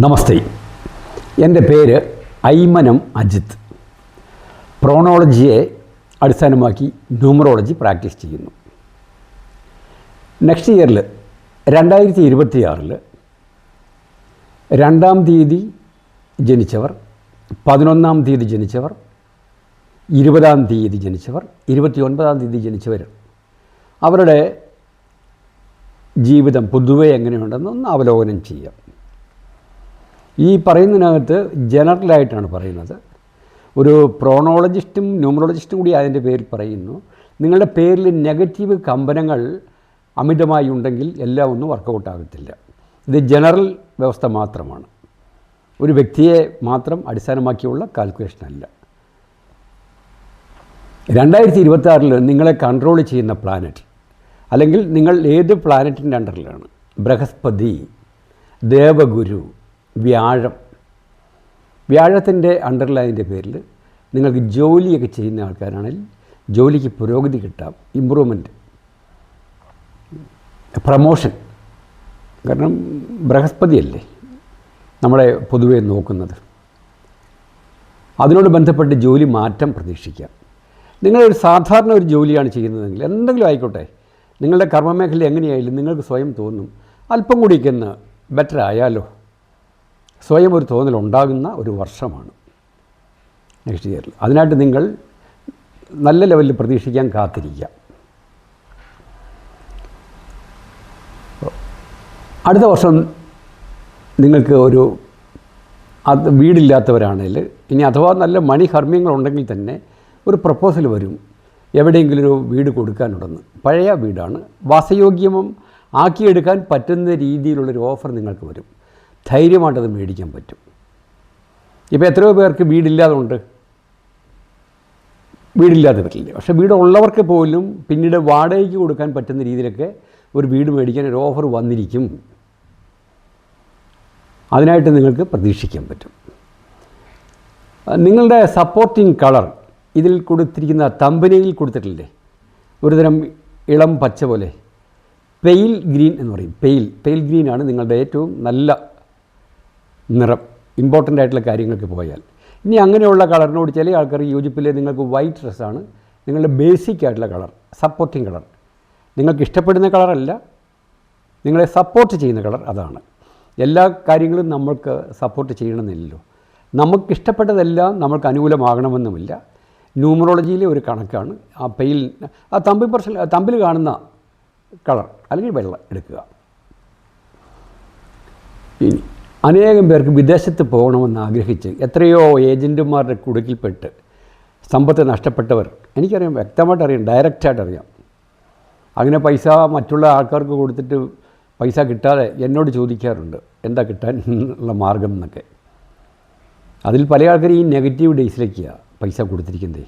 നമസ്തേ. എന്റെ പേര് ഐമനം അജിത്ത് പ്രോണോളജിയെ അടിസ്ഥാനമാക്കി ന്യൂമറോളജി പ്രാക്ടീസ് ചെയ്യുന്നു. നെക്സ്റ്റ് ഇയറിൽ രണ്ടായിരത്തി ഇരുപത്തിയാറിൽ രണ്ടാം തീയതി ജനിച്ചവർ പതിനൊന്നാം തീയതി ജനിച്ചവർ ഇരുപതാം തീയതി ജനിച്ചവർ ഇരുപത്തി ഒൻപതാം തീയതി ജനിച്ചവർ. അവരുടെ ജീവിതം പൊതുവെ എങ്ങനെയുണ്ടെന്നൊന്ന് അവലോകനം ചെയ്യാം. ഈ പറയുന്നതിനകത്ത് ജനറലായിട്ടാണ് പറയുന്നത്. ഒരു പ്രോണോളജിസ്റ്റും ന്യൂമറോളജിസ്റ്റും കൂടി അതിന്റെ പേരിൽ പറയുന്നു. നിങ്ങളുടെ പേരിൽ നെഗറ്റീവ് കമ്പനങ്ങൾ അമിതമായി ഉണ്ടെങ്കിൽ എല്ലാം ഒന്നും വർക്കൗട്ട് ആകത്തില്ല ഇത് ജനറൽ വ്യവസ്ഥ മാത്രമാണ്. ഒരു വ്യക്തിയെ മാത്രം അടിസ്ഥാനമാക്കിയുള്ള കാൽക്കുലേഷൻ അല്ല. രണ്ടായിരത്തി ഇരുപത്തി നിങ്ങളെ കൺട്രോൾ ചെയ്യുന്ന പ്ലാനറ്റ് അല്ലെങ്കിൽ നിങ്ങൾ ഏത് പ്ലാനറ്റിന്റെ അണ്ടറിലാണ് ബൃഹസ്പതി ദേവഗുരു വ്യാഴം. വ്യാഴത്തിന്റെ അണ്ടർലൈന്റെ പേരിൽ നിങ്ങൾക്ക് ജോലിയൊക്കെ ചെയ്യുന്ന ആൾക്കാരാണെങ്കിൽ ജോലിക്ക് പുരോഗതി കിട്ടാം ഇമ്പ്രൂവ്മെന്റ് പ്രമോഷൻ കാരണം ബൃഹസ്പതിയല്ലേ നമ്മളെ പൊതുവെ നോക്കുന്നത്. അതിനോട് ബന്ധപ്പെട്ട് ജോലി മാറ്റം പ്രതീക്ഷിക്കാം. നിങ്ങളൊരു സാധാരണ ഒരു ജോലിയാണ് ചെയ്യുന്നതെങ്കിൽ എന്തെങ്കിലും ആയിക്കോട്ടെ നിങ്ങളുടെ കർമ്മമേഖല എങ്ങനെയായാലും നിങ്ങൾക്ക് സ്വയം തോന്നും അല്പം കൂടിയൊക്കെ ഒന്ന് ബെറ്റർ ആയാലോ? സ്വയം ഒരു തോന്നൽ ഉണ്ടാകുന്ന ഒരു വർഷമാണ് നെക്സ്റ്റ് ഇയറിൽ അതിനായിട്ട് നിങ്ങൾ നല്ല ലെവലിൽ പ്രതീക്ഷിക്കാൻ കാത്തിരിക്കുക. അടുത്ത വർഷം നിങ്ങൾക്ക് ഒരു അത് വീടില്ലാത്തവരാണെങ്കിൽ ഇനി അഥവാ നല്ല മണി ഹർമ്മ്യങ്ങളുണ്ടെങ്കിൽ തന്നെ ഒരു പ്രപ്പോസൽ വരും. എവിടെയെങ്കിലും ഒരു വീട് കൊടുക്കാനുണ്ടെന്ന് പഴയ വീടാണ്. വാസയോഗ്യമം ആക്കിയെടുക്കാൻ പറ്റുന്ന രീതിയിലുള്ളൊരു ഓഫർ നിങ്ങൾക്ക് വരും. ധൈര്യമായിട്ടത് മേടിക്കാൻ പറ്റും. ഇപ്പോൾ എത്രയോ പേർക്ക് വീടില്ലാതുണ്ട്. വീടില്ലാതെ പറ്റില്ല. പക്ഷേ വീടുള്ളവർക്ക് പോലും പിന്നീട് വാടകയ്ക്ക് കൊടുക്കാൻ പറ്റുന്ന രീതിയിലൊക്കെ ഒരു വീട് മേടിക്കാൻ ഒരു ഓഫർ വന്നിരിക്കും. അതിനായിട്ട് നിങ്ങൾക്ക് പ്രതീക്ഷിക്കാൻ പറ്റും. നിങ്ങളുടെ സപ്പോർട്ടിങ് കളർ ഇതിൽ കൊടുത്തിരിക്കുന്ന തമ്പനയിൽ കൊടുത്തിട്ടില്ലേ? ഒരുതരം ഇളം പച്ച പോലെ. പെയിൽ ഗ്രീൻ എന്ന് പറയും. പെയിൽ പെയിൽ ഗ്രീനാണ് നിങ്ങളുടെ ഏറ്റവും നല്ല നിറം ഇമ്പോർട്ടന്റ് ആയിട്ടുള്ള കാര്യങ്ങൾക്ക് പോയാൽ. ഇനി അങ്ങനെയുള്ള കളറിനോട് ചില ആൾക്കാർ യോജിപ്പില്ലേ? നിങ്ങൾക്ക് വൈറ്റ് ഡ്രസ്സാണ് നിങ്ങളുടെ ബേസിക് ആയിട്ടുള്ള കളർ സപ്പോർട്ടിങ് കളർ. നിങ്ങൾക്ക് ഇഷ്ടപ്പെടുന്ന കളറല്ല നിങ്ങളെ സപ്പോർട്ട് ചെയ്യുന്ന കളർ അതാണ്. എല്ലാ കാര്യങ്ങളും നമ്മൾക്ക് സപ്പോർട്ട് ചെയ്യണമെന്നില്ലല്ലോ. നമുക്ക് ഇഷ്ടപ്പെട്ടതെല്ലാം നമ്മൾക്ക് അനുകൂലമാകണമെന്നുമില്ല. ന്യൂമറോളജിയിലെ ഒരു കണക്കാണ്. ആ പെയിൽ ആ തമ്പിൽ പ്രശ്നം തമ്പിൽ കാണുന്ന കളർ അല്ലെങ്കിൽ വെള്ളം എടുക്കുക. ഇനി അനേകം പേർക്ക് വിദേശത്ത് പോകണമെന്ന് ആഗ്രഹിച്ച് എത്രയോ ഏജന്റുമാരുടെ കുടുക്കിൽപ്പെട്ട് സമ്പത്ത് നഷ്ടപ്പെട്ടവർ എനിക്കറിയാം വ്യക്തമായിട്ട് അറിയാം ഡയറക്റ്റായിട്ട് അറിയാം അങ്ങനെ പൈസ മറ്റുള്ള ആൾക്കാർക്ക് കൊടുത്തിട്ട് പൈസ കിട്ടാതെ എന്നോട് ചോദിക്കാറുണ്ട് എന്താ കിട്ടാൻ ഉള്ള മാർഗം എന്നൊക്കെ. അതിൽ പല ആൾക്കാരും ഈ നെഗറ്റീവ് ഡേയ്സിലേക്കാണ് പൈസ കൊടുത്തിരിക്കുന്നത്.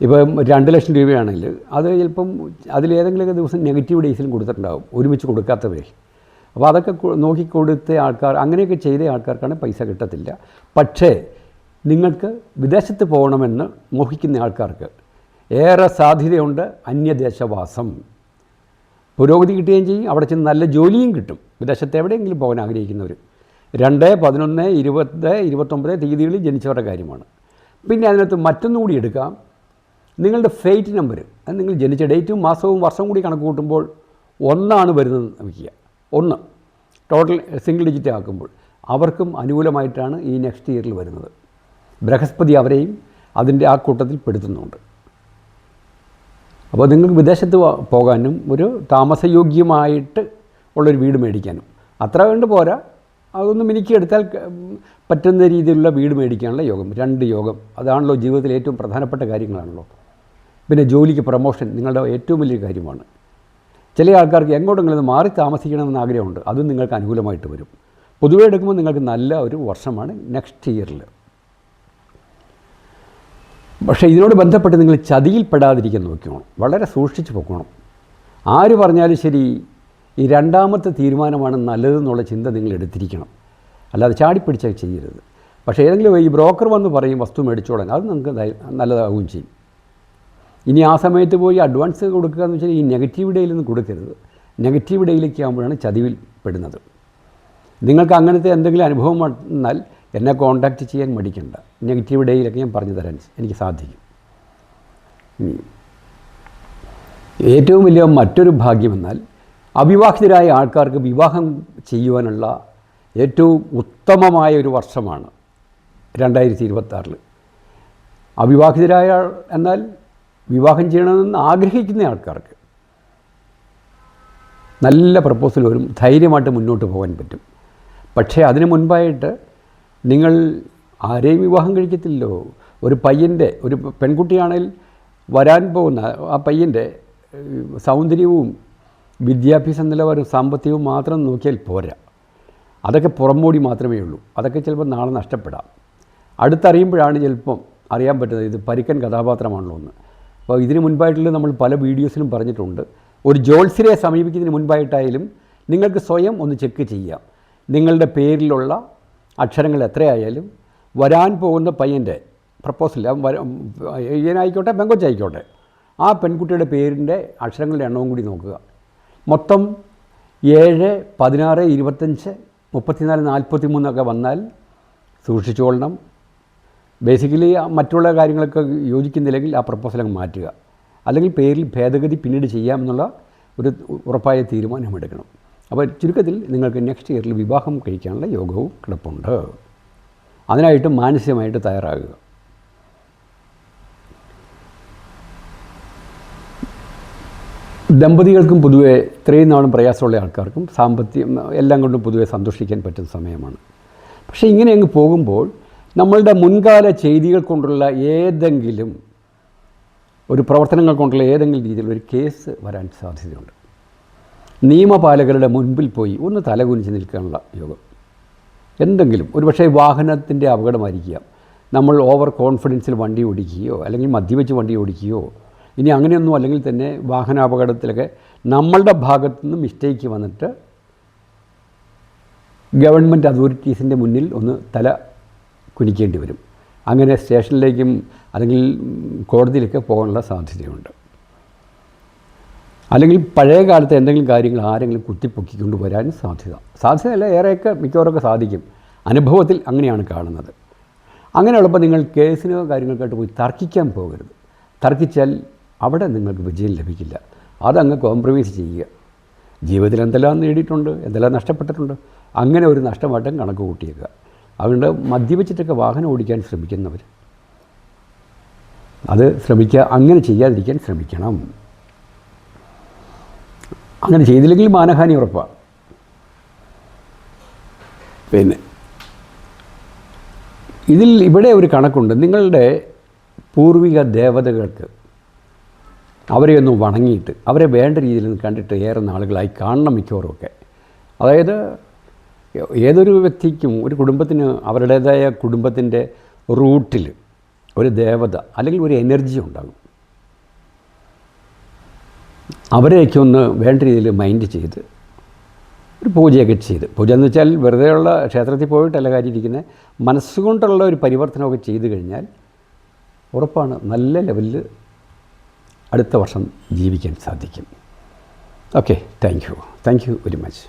ഇപ്പം രണ്ട് ലക്ഷം രൂപയാണെങ്കിൽ അത് ചിലപ്പം അതിലേതെങ്കിലുമൊക്കെ ദിവസം നെഗറ്റീവ് ഡേയ്സിലും കൊടുത്തിട്ടുണ്ടാവും ഒരുമിച്ച് കൊടുക്കാത്തവരെ. അപ്പോൾ അതൊക്കെ നോക്കിക്കൊടുത്ത കൊടുത്ത ആൾക്കാർ അങ്ങനെയൊക്കെ ചെയ്ത ആൾക്കാർക്കാണ് പൈസ കിട്ടത്തില്ല. പക്ഷേ നിങ്ങൾക്ക് വിദേശത്ത് പോകണമെന്ന് മോഹിക്കുന്ന ആൾക്കാർക്ക് ഏറെ സാധ്യതയുണ്ട് അന്യദേശവാസം. പുരോഗതി കിട്ടുകയും ചെയ്യും അവിടെ ചെന്ന് നല്ല ജോലിയും കിട്ടും. വിദേശത്ത് എവിടെയെങ്കിലും പോകാൻ ആഗ്രഹിക്കുന്നവർ രണ്ട് പതിനൊന്ന് ഇരുപത് ഇരുപത്തൊമ്പത് തീയതികളിൽ ജനിച്ചവരുടെ കാര്യമാണ്. പിന്നെ അതിനകത്ത് മറ്റൊന്നും കൂടി എടുക്കാം. നിങ്ങളുടെ ഫെയ്റ്റ് നമ്പർ അത് നിങ്ങൾ ജനിച്ച ഡേറ്റും മാസവും വർഷവും കൂടി കണക്ക് കൂട്ടുമ്പോൾ ഒന്നാണ് വരുന്നത് വയ്ക്കുക. ഒന്ന് ടോട്ടൽ സിംഗിൾ ഡിജിറ്റ് ആക്കുമ്പോൾ അവർക്കും അനുകൂലമായിട്ടാണ് ഈ നെക്സ്റ്റ് ഇയറിൽ വരുന്നത്. ബൃഹസ്പതി അവരെയും അതിന്റെ ആ കൂട്ടത്തിൽ പെടുത്തുന്നുണ്ട്. അപ്പോൾ നിങ്ങൾക്ക് വിദേശത്ത് പോകാനും ഒരു താമസയോഗ്യമായിട്ട് ഉള്ളൊരു വീട് മേടിക്കാനും. അത്ര കണ്ട് പോരാ. അതൊന്ന് മിനുക്കിയെടുത്താൽ പറ്റുന്ന രീതിയിലുള്ള വീട് മേടിക്കാനുള്ള യോഗം രണ്ട് യോഗം. അതാണല്ലോ ജീവിതത്തിലെ ഏറ്റവും പ്രധാനപ്പെട്ട കാര്യങ്ങളാണല്ലോ. പിന്നെ ജോലിക്ക് പ്രൊമോഷൻ നിങ്ങളുടെ ഏറ്റവും വലിയ കാര്യമാണ്. ചില ആൾക്കാർക്ക് എങ്ങോട്ടെങ്കിലും മാറി താമസിക്കണമെന്ന് ആഗ്രഹമുണ്ട്. അതും നിങ്ങൾക്ക് അനുകൂലമായിട്ട് വരും. പൊതുവെ എടുക്കുമ്പോൾ നിങ്ങൾക്ക് നല്ല ഒരു വർഷമാണ് നെക്സ്റ്റ് ഇയറിൽ പക്ഷേ ഇതിനോട് ബന്ധപ്പെട്ട് നിങ്ങൾ ചതിയിൽപ്പെടാതിരിക്കാൻ നോക്കിക്കോണം. വളരെ സൂക്ഷിച്ച് പോക്കണം. ആര് പറഞ്ഞാലും ശരി ഈ രണ്ടാമത്തെ തീരുമാനമാണ് നല്ലതെന്നുള്ള ചിന്ത നിങ്ങൾ എടുത്തിരിക്കണം. അല്ലാതെ ചാടിപ്പിടിച്ചാൽ ചെയ്യരുത്. പക്ഷേ ഏതെങ്കിലും ഈ ബ്രോക്കർ വന്ന് പറയും വസ്തു മേടിച്ചോളാൻ. അത് നിങ്ങൾക്ക് നല്ലതാവുകയും ചെയ്യും. ഇനി ആ സമയത്ത് പോയി അഡ്വാൻസ് കൊടുക്കുക എന്ന് വെച്ചാൽ ഈ നെഗറ്റീവ് ഡേയിൽ നിന്ന് കൊടുക്കരുത്. നെഗറ്റീവ് ഡേയിലേക്ക് ആകുമ്പോഴാണ് ചതിവിൽ പെടുന്നത്. നിങ്ങൾക്ക് അങ്ങനത്തെ എന്തെങ്കിലും അനുഭവം വന്നാൽ എന്നെ കോൺടാക്റ്റ് ചെയ്യാൻ മടിക്കണ്ട. നെഗറ്റീവ് ഡേയിലൊക്കെ ഞാൻ പറഞ്ഞു തരാൻ എനിക്ക് സാധിക്കും. ഏറ്റവും വലിയ മറ്റൊരു ഭാഗ്യമെന്നാൽ അവിവാഹിതരായ ആൾക്കാർക്ക് വിവാഹം ചെയ്യുവാനുള്ള ഏറ്റവും ഉത്തമമായ ഒരു വർഷമാണ് രണ്ടായിരത്തി ഇരുപത്താറിൽ അവിവാഹിതരായ എന്നാൽ വിവാഹം ചെയ്യണമെന്ന് ആഗ്രഹിക്കുന്ന ആൾക്കാർക്ക് നല്ല പ്രപ്പോസൽ വരും ധൈര്യമായിട്ട് മുന്നോട്ട് പോകാൻ പറ്റും. പക്ഷേ അതിന് മുൻപായിട്ട് നിങ്ങൾ ആരെയും വിവാഹം കഴിക്കത്തില്ലല്ലോ. ഒരു പയ്യന്റെ ഒരു പെൺകുട്ടിയാണെങ്കിൽ വരാൻ പോകുന്ന ആ പയ്യന്റെ സൗന്ദര്യവും വിദ്യാഭ്യാസ നിലവാരവും സാമ്പത്തികവും മാത്രം നോക്കിയാൽ പോരാ. അതൊക്കെ പുറമോടി മാത്രമേ ഉള്ളൂ. അതൊക്കെ ചിലപ്പോൾ നാളെ നഷ്ടപ്പെടാം. അടുത്തറിയുമ്പോഴാണ് ചിലപ്പം അറിയാൻ പറ്റുന്നത് ഇത് പരിക്കൻ കഥാപാത്രമാണല്ലോ എന്ന്. അപ്പോൾ ഇതിന് മുൻപായിട്ടുള്ള നമ്മൾ പല വീഡിയോസിലും പറഞ്ഞിട്ടുണ്ട്. ഒരു ജോത്സ്യരെ സമീപിക്കുന്നതിന് മുൻപായിട്ടായാലും നിങ്ങൾക്ക് സ്വയം ഒന്ന് ചെക്ക് ചെയ്യാം. നിങ്ങളുടെ പേരിലുള്ള അക്ഷരങ്ങൾ എത്രയായാലും വരാൻ പോകുന്ന പയ്യന്റെ പ്രപ്പോസൽ ഈയനായിക്കോട്ടെ പെങ്കൊച്ചായിക്കോട്ടെ ആ പെൺകുട്ടിയുടെ പേരിന്റെ അക്ഷരങ്ങളുടെ എണ്ണവും കൂടി നോക്കുക. മൊത്തം ഏഴ് പതിനാറ് ഇരുപത്തഞ്ച് മുപ്പത്തിനാല് നാൽപ്പത്തി മൂന്നൊക്കെ വന്നാൽ സൂക്ഷിച്ചുകൊള്ളണം. ബേസിക്കലി മറ്റുള്ള കാര്യങ്ങളൊക്കെ യോജിക്കുന്നില്ലെങ്കിൽ ആ പ്രപ്പോസൽ അങ്ങ് മാറ്റുക. അല്ലെങ്കിൽ പേരിൽ ഭേദഗതി പിന്നീട് ചെയ്യാമെന്നുള്ള ഒരു ഉറപ്പായ തീരുമാനം എടുക്കണം. അപ്പോൾ ചുരുക്കത്തിൽ നിങ്ങൾക്ക് നെക്സ്റ്റ് ഇയറിൽ വിവാഹം കഴിക്കാനുള്ള യോഗവും കിടപ്പുണ്ട്. അതിനായിട്ട് മാനസികമായിട്ട് തയ്യാറാകുക. ദമ്പതികൾക്കും പൊതുവെ ഇത്രയും നാളും പ്രയാസമുള്ള ആൾക്കാർക്കും സാമ്പത്തികം എല്ലാം കൊണ്ടും പൊതുവെ സന്തോഷിക്കാൻ പറ്റുന്ന സമയമാണ്. പക്ഷേ ഇങ്ങനെ അങ്ങ് പോകുമ്പോൾ നമ്മളുടെ മുൻകാല ചെയ്തികൾ കൊണ്ടുള്ള ഏതെങ്കിലും ഒരു പ്രവർത്തനങ്ങൾ കൊണ്ടുള്ള ഏതെങ്കിലും രീതിയിൽ ഒരു കേസ് വരാൻ സാധ്യതയുണ്ട്. നിയമപാലകരുടെ മുൻപിൽ പോയി ഒന്ന് തലകുനിച്ച് നിൽക്കാനുള്ള യോഗം. എന്തെങ്കിലും ഒരുപക്ഷെ വാഹനത്തിന്റെ അപകടമായിരിക്കാം. നമ്മൾ ഓവർ കോൺഫിഡൻസിൽ വണ്ടി ഓടിക്കുകയോ അല്ലെങ്കിൽ മദ്യവെച്ച് വണ്ടി ഓടിക്കുകയോ ഇനി അങ്ങനെയൊന്നും അല്ലെങ്കിൽ തന്നെ വാഹനാപകടത്തിലൊക്കെ നമ്മളുടെ ഭാഗത്തു നിന്ന് മിസ്റ്റേക്ക് വന്നിട്ട് ഗവൺമെന്റ് അതോറിറ്റീസിന്റെ മുന്നിൽ ഒന്ന് തല കുനിക്കേണ്ടി വരും. അങ്ങനെ സ്റ്റേഷനിലേക്കും അല്ലെങ്കിൽ കോടതിയിലൊക്കെ പോകാനുള്ള സാധ്യതയുണ്ട്. അല്ലെങ്കിൽ പഴയ കാലത്തെ എന്തെങ്കിലും കാര്യങ്ങൾ ആരെങ്കിലും കുത്തിപ്പൊക്കിക്കൊണ്ട് വരാനും സാധ്യത. സാധ്യതയല്ല ഏറെയൊക്കെ മിക്കവാറൊക്കെ സാധിക്കും. അനുഭവത്തിൽ അങ്ങനെയാണ് കാണുന്നത്. അങ്ങനെയുള്ളപ്പോൾ നിങ്ങൾ കേസിനോ കാര്യങ്ങൾക്കായിട്ട് പോയി തർക്കിക്കാൻ പോകരുത്. തർക്കിച്ചാൽ അവിടെ നിങ്ങൾക്ക് വിജയം ലഭിക്കില്ല. അതങ്ങ് കോംപ്രമൈസ് ചെയ്യുക. ജീവിതത്തിൽ എന്തെല്ലാം നേടിയിട്ടുണ്ട് എന്തെല്ലാം നഷ്ടപ്പെട്ടിട്ടുണ്ട് അങ്ങനെ ഒരു നഷ്ടമായിട്ടും കണക്ക് കൂട്ടിയേക്കുക. അതുകൊണ്ട് മദ്യപിച്ചിട്ടൊക്കെ വാഹനം ഓടിക്കാൻ ശ്രമിക്കുന്നവർ. അത് ശ്രമിക്കുക അങ്ങനെ ചെയ്യാതിരിക്കാൻ ശ്രമിക്കണം. അങ്ങനെ ചെയ്തില്ലെങ്കിൽ മാനഹാനി ഉറപ്പാണ് പിന്നെ ഇതിൽ ഇവിടെ ഒരു കണക്കുണ്ട്. നിങ്ങളുടെ പൂർവിക ദേവതകൾക്ക് അവരെ ഒന്ന് വണങ്ങിയിട്ട് അവരെ വേണ്ട രീതിയിൽ കണ്ടിട്ട് ഏറെ നാളുകളായി കാണണം മിക്കവാറുമൊക്കെ. അതായത് ഏതൊരു വ്യക്തിക്കും ഒരു കുടുംബത്തിന് അവരുടേതായ കുടുംബത്തിന്റെ റൂട്ടിൽ ഒരു ദേവത അല്ലെങ്കിൽ ഒരു എനർജി ഉണ്ടാകും. അവരെയൊക്കെ ഒന്ന് വേണ്ട രീതിയിൽ മൈൻഡ് ചെയ്ത് ഒരു പൂജയൊക്കെ ചെയ്ത്. പൂജ എന്ന് വെച്ചാൽ വെറുതെയുള്ള ക്ഷേത്രത്തിൽ പോയിട്ടല്ല കാര്യം ഇരിക്കുന്നത് മനസ്സുകൊണ്ടുള്ള ഒരു പരിവർത്തനമൊക്കെ ചെയ്തു കഴിഞ്ഞാൽ ഉറപ്പാണ് നല്ല ലെവലിൽ അടുത്ത വർഷം ജീവിക്കാൻ സാധിക്കും. Okay thank you thank you very much